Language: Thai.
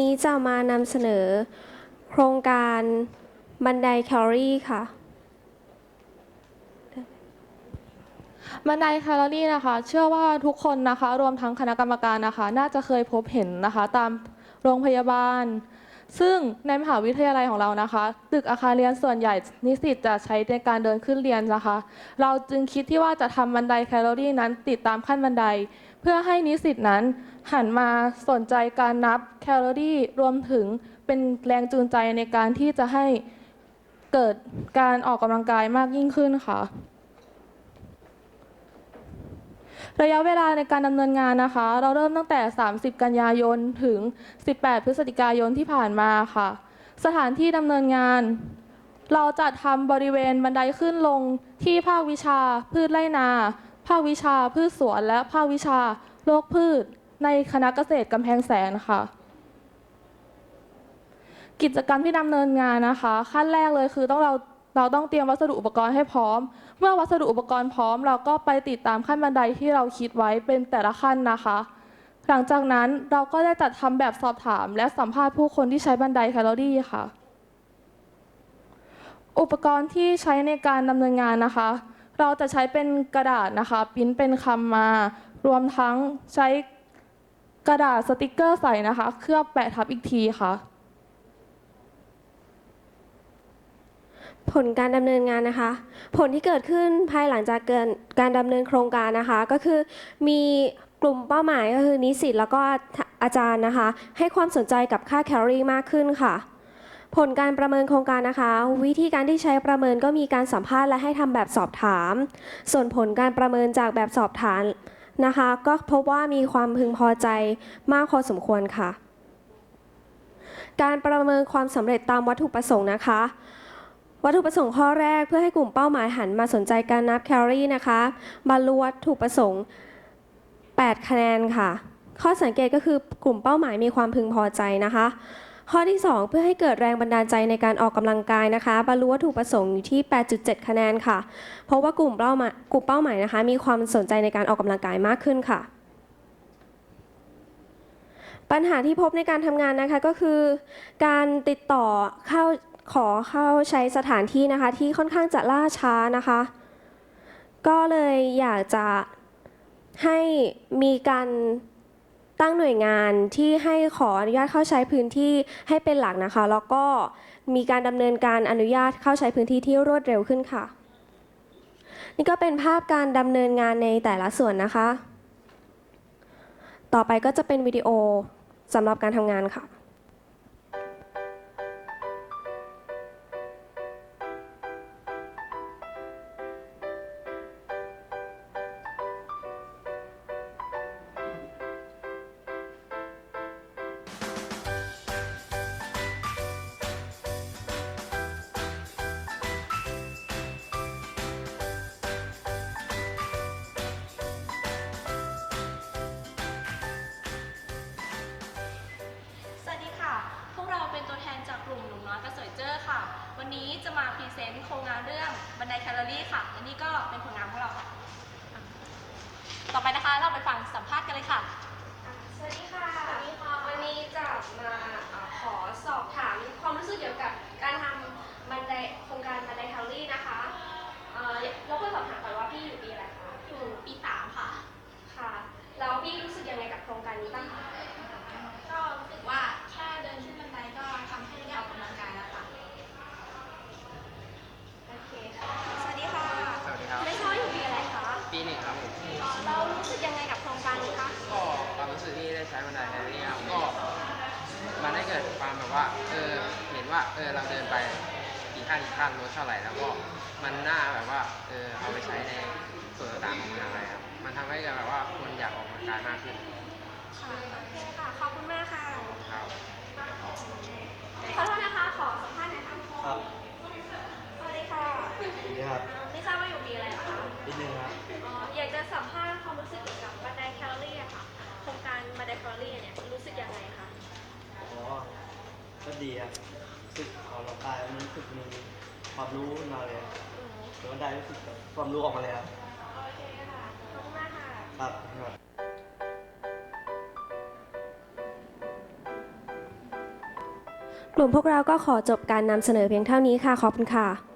นี้จะมานำเสนอ โครงการบันไดแคลอรี่ค่ะ บันไดแคลอรี่นะคะ เชื่อว่าทุกคนนะคะ รวมทั้งคณะกรรมการนะคะ น่าจะเคยพบเห็นนะคะ ตามโรงพยาบาล ซึ่งในมหาวิทยาลัยของเรานะคะ ตึกอาคารเรียนส่วนใหญ่นิสิตจะใช้ในการเดินขึ้นเรียนนะคะ เราจึงคิดที่ว่าจะทำบันไดแคลอรี่นั้นติดตามขั้นบันได เพื่อให้นิสิตนั้นหันมาสนใจการนับแคลอรี่รวมถึงเป็นแรงจูงใจในการที่จะให้เกิดการออกกำลังกายมากยิ่งขึ้นค่ะระยะเวลาในการดำเนินงานนะคะ เราเริ่มตั้งแต่ 30 กันยายนถึง 18 พฤศจิกายนที่ผ่านมาค่ะ สถานที่ดำเนินงาน เราจัดทำบริเวณบันไดขึ้นลงที่ภาควิชาพืชไร่นา ภาควิชาพืชสวน และภาควิชาโรคพืช ในคณะเกษตรกำแพงแสนค่ะ กิจกรรมที่ดำเนินงานนะคะ ขั้นแรกเลยคือต้องเราเราต้องเตรียมวัสดุอุปกรณ์ให้พร้อม เมื่อวัสดุอุปกรณ์พร้อม เราก็ไปติดตามขั้นบันไดที่เราคิดไว้เป็นแต่ละขั้นนะคะ หลังจากนั้นเราก็ได้จัดทำแบบสอบถาม และสัมภาษณ์ผู้คนที่ใช้บันไดแคลอรี่ค่ะ อุปกรณ์ที่ใช้ในการดำเนินงานนะคะ เราจะใช้เป็นกระดาษนะคะปริ้นเป็นคำมา รวมทั้งใช้กระดาษสติกเกอร์ใส่นะคะ เคลือบแปะทับอีกทีค่ะ ผลการดำเนินงานนะคะ ผลที่เกิดขึ้นภายหลังจากเกิดการดำเนินโครงการนะคะ ก็คือมีกลุ่มเป้าหมายก็คือนิสิตแล้วก็อาจารย์นะคะ ให้ความสนใจกับค่าแคลอรี่มากขึ้นค่ะ ผลการประเมินโครงการนะคะ วิธีการที่ใช้ประเมินก็มีการสัมภาษณ์และให้ทำแบบสอบถาม ส่วนผลการประเมินจากแบบสอบถามนะคะ ก็พบว่ามีความพึงพอใจมากพอสมควรค่ะ การประเมินความสำเร็จตามวัตถุประสงค์นะคะวัตถุประสงค์ข้อแรกเพื่อให้กลุ่มเป้าหมายหันมาสนใจการนับแคลอรี่นะคะบรรลุวัตถุประสงค์ 8 คะแนนค่ะ ข้อสังเกตก็คือกลุ่มเป้าหมายมีความพึงพอใจนะคะ ข้อที่ 2 เพื่อให้เกิดแรงบันดาลใจในการออกกำลังกายนะคะ บรรลุวัตถุประสงค์อยู่ที่ 8.7 คะแนนค่ะ เพราะว่ากลุ่มเป้าหมายกลุ่มเป้าหมายนะคะ มีความสนใจในการออกกำลังกายมากขึ้นค่ะ ปัญหาที่พบในการทำงานนะคะก็คือ การติดต่อเข้าขอเข้าใช้สถานที่นะคะที่ค่อนข้างจะล่าช้านะคะ ก็เลยอยากจะให้มีการ ตั้งหน่วยงานที่ให้ขออนุญาตเข้าใช้พื้นที่ให้เป็นหลักนะคะ แล้วก็มีการดำเนินการอนุญาตเข้าใช้พื้นที่ที่รวดเร็วขึ้นค่ะ นี่ก็เป็นภาพการดำเนินงานในแต่ละส่วนนะคะ ต่อไปก็จะเป็นวิดีโอสำหรับการทำงานค่ะ บันไดแคลอรี่ค่ะ และนี่ก็เป็นผลงานของเราค่ะ ต่อไปนะคะเราไปฟังสัมภาษณ์กันเลยค่ะ สวัสดีค่ะ วันนี้จะมาเอ่อขอสอบถามความรู้สึกเกี่ยวกับการทำบันไดโครงการบันไดแคลอรี่นะคะเอ่อเราเพื่อสอบถามก่อนว่าพี่อยู่ปีอะไรคะ อยู่ปีสาม แบบว่า เออ เห็นว่า เออ เราเดินไปกี่ขั้นกี่ขั้นลดเท่าไหร่ แล้วก็มันน่าแบบว่า เออ เอาไปใช้ในส่วนต่างๆของมหาลัยครับ มันทำให้แบบว่าคนอยากออกกำลังกายมากขึ้น ค่ะ โอเคค่ะ ขอบคุณมากค่ะ ครับ ขอโทษนะคะ ขอสัมภาษณ์หน่อยค่ะ ครับ ดีครับรู้สึกออกกำลังกายมันรู้สึกมีความรู้ขึ้นมาเลยอืมเดี๋ยวมันได้รู้สึกแบบความรู้ออกมาเลยครับโอเคค่ะขอบคุณมากค่ะครับกลุ่มพวกเราก็ขอจบการนำเสนอเพียงเท่านี้ค่ะ ขอบคุณค่ะ